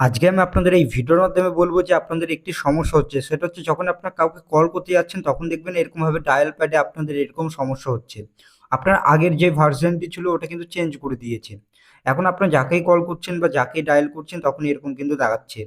আজকে আমি আপনাদের এই ভিডিওর মাধ্যমে বলব যে আপনাদের একটি সমস্যা হচ্ছে, সেটা হচ্ছে যখন আপনার কাউকে কল করতে যাচ্ছেন, তখন দেখবেন এরকমভাবে ডায়াল প্যাডে আপনাদের এরকম সমস্যা হচ্ছে। আপনার আগের যে ভার্সনটি ছিল, ওটা কিন্তু চেঞ্জ করে দিয়েছে। এখন আপনারা যাকেই কল করছেন বা যাকেই ডায়াল করছেন তখন এরকম কিন্তু দেখাচ্ছে।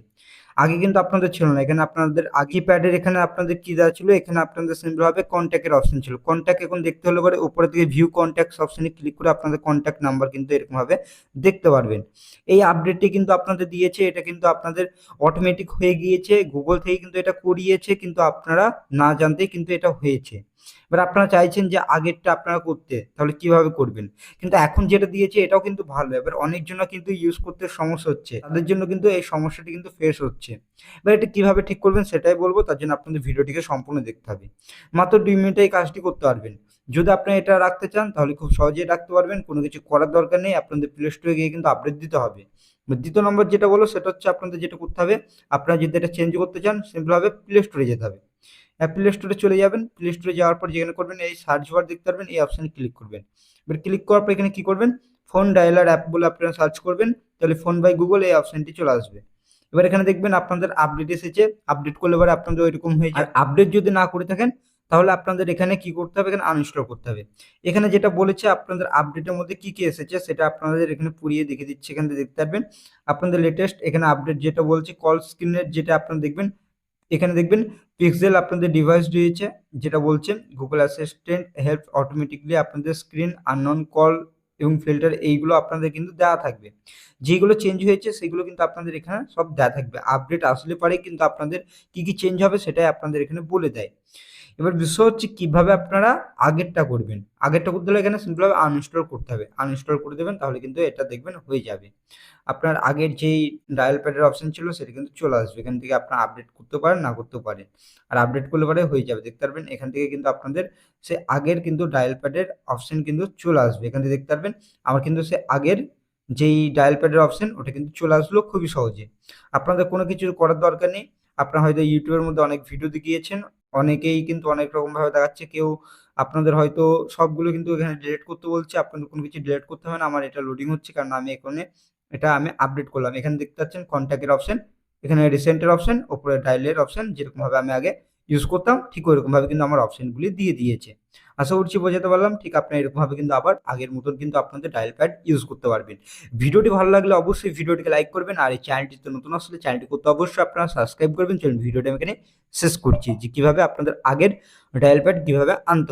আগে কিন্তু আপনাদের ছিল না। এখানে আপনাদের, আগে প্যাডের এখানে আপনাদের কি দেওয়া ছিল? এখানে আপনাদের সিম্পলভাবে কন্ট্যাক্টের অপশন ছিল। কন্ট্যাক্ট এখন দেখতে হলে পরে উপরে থেকে ভিউ কন্ট্যাক্টস অপশনে ক্লিক করে আপনাদের কন্ট্যাক্ট নাম্বার কিন্তু এরকমভাবে দেখতে পারবেন। এই আপডেটটি কিন্তু আপনাদের দিয়েছে। এটা কিন্তু আপনাদের অটোমেটিক হয়ে গিয়েছে। গুগল থেকে কিন্তু এটা করিয়েছে। কিন্তু আপনারা না জানতেই কিন্তু এটা হয়েছে। এবার আপনারা চাইছেন যে আগেরটা আপনারা করতে, তাহলে কীভাবে করবেন? কিন্তু এখন যেটা দিয়েছে এটাও কিন্তু ভালো। এবার অনেকজন কিন্তু ইউজ করতে সমস্যা হচ্ছে। তাদের জন্য কিন্তু এই সমস্যাটি কিন্তু ফেস হচ্ছে। এবার এটা কীভাবে ঠিক করবেন সেটাই বলব, তার জন্য আপনাদের ভিডিওটিকে সম্পূর্ণ দেখতে হবে। মাত্র দুই মিনিটে এই কাজটি করতে পারবেন। যদি আপনি এটা রাখতে চান, তাহলে খুব সহজেই রাখতে পারবেন। কোনো কিছু করার দরকার নেই, আপনাদের প্লে স্টোরে গিয়ে কিন্তু আপডেট দিতে হবে। দ্বিতীয় নম্বর যেটা বলো সেটা হচ্ছে আপনাদের যেটা করতে হবে, আপনারা যদি এটা চেঞ্জ করতে চান সিম্পলভাবে প্লে স্টোরে যেতে হবে। প্লে স্টোরে চলে যাবেন। প্লে স্টোরে যাওয়ার পর যেখানে করবেন, এই সার্চ বার দেখতে পারবেন, এই অপশানে ক্লিক করবেন। এবার ক্লিক করার পর এখানে কী করবেন? ফোন ডায়ালার অ্যাপ বলে আপনারা সার্চ করবেন, তাহলে ফোন বাই গুগল এই অপশানটি চলে আসবে। এবার এখানে দেখবেন আপনাদের আপডেট এসেছে। আপডেট করলে পরে আপনাদের ওইরকম হয়ে যায়। আপডেট যদি না করে থাকেন, তাহলে আপনাদের এখানে কি করতে হবে? এখানে আনইনস্টল করতে হবে। এখানে যেটা বলেছে, আপনাদের আপডেটের মধ্যে কি কি এসেছে, সেটা আপনাদের এখানে পুড়িয়ে দেখে দিচ্ছে। এখানে দেখতে পারবেন। আপনাদের লেটেস্ট এখানে আপডেট যেটা বলছে কল স্ক্রিনের যেটা আপনারা দেখবেন, এখানে দেখবেন পিক্সেল আপনাদের ডিভাইস রয়েছে, যেটা বলছেন গুগল অ্যাসিস্ট্যান্ট হেল্প অটোমেটিকলি আপনাদের স্ক্রিন আননন কল এবং ফিল্টার এইগুলো আপনাদের কিন্তু দেওয়া থাকবে। যেগুলো চেঞ্জ হয়েছে সেগুলো কিন্তু আপনাদের এখানে সব দেওয়া থাকবে। আপডেট আসলে পারে কিন্তু আপনাদের কি কি চেঞ্জ হবে সেটাই আপনাদের এখানে বলে দেয়। এবার বিষয় হচ্ছে কীভাবে আপনারা আগেরটা করবেন। আগেরটা করতে হলে এখানে সিম্পলভাবে আনইনস্টল করতে হবে। আনইনস্টল করে দেবেন, তাহলে কিন্তু এটা দেখবেন হয়ে যাবে। আপনার আগের যেই ডায়াল প্যাডের অপশন ছিল, সেটা কিন্তু চলে আসবে। এখান থেকে আপনার আপডেট করতে পারেন, না করতেও পারেন। আর আপডেট করলে পরে হয়ে যাবে। দেখতে পারবেন, এখান থেকে কিন্তু আপনাদের সে আগের কিন্তু ডায়াল প্যাডের অপশন কিন্তু চলে আসবে। এখান থেকে দেখতে পারবেন, আমার কিন্তু সে আগের যেই ডায়াল প্যাডের অপশন ওটা কিন্তু চলে আসলো খুবই সহজে। আপনাদের কোনো কিছু করার দরকার নেই। আপনারা হয়তো ইউটিউবের মধ্যে অনেক ভিডিও দেখিয়েছেন। অনেকেই কিন্তু অনেক রকমভাবে দেখাচ্ছে। কেউ আপনাদের হয়তো সবগুলো কিন্তু এখানে ডিলেট করতে বলছে, আপনাদের কোনো কিছু ডিলেট করতে হবে না, আমার এটা লোডিং হচ্ছে কারণ আমি এখানে এটা আমি আপডেট করলাম। এখানে দেখতে পাচ্ছেন কন্ট্যাক্টের অপশন এখানে রিসেন্টের অপশন ওপরে ডাইলের অপশন যেরকমভাবে আমি আগে ইউজ করতাম, ঠিক ওইরকমভাবে কিন্তু আমার অপশনগুলি দিয়ে দিয়েছে। আশা করছি বোঝাতে পারলাম। ঠিক আপনার এরকমভাবে কিন্তু আবার আগের মতন কিন্তু আপনাদের ডায়াল প্যাড ইউজ করতে পারবেন। ভিডিওটি ভালো লাগলে অবশ্যই ভিডিওটিকে লাইক করবেন আর এই চ্যানেলটিতে নতুন আসলে চ্যানেলটি করতে অবশ্যই আপনারা সাবস্ক্রাইব করবেন। চলুন ভিডিওটা আমি এখানে শেষ করছি যে কীভাবে আপনাদের আগের ডায়াল প্যাড কীভাবে আনতে হয়।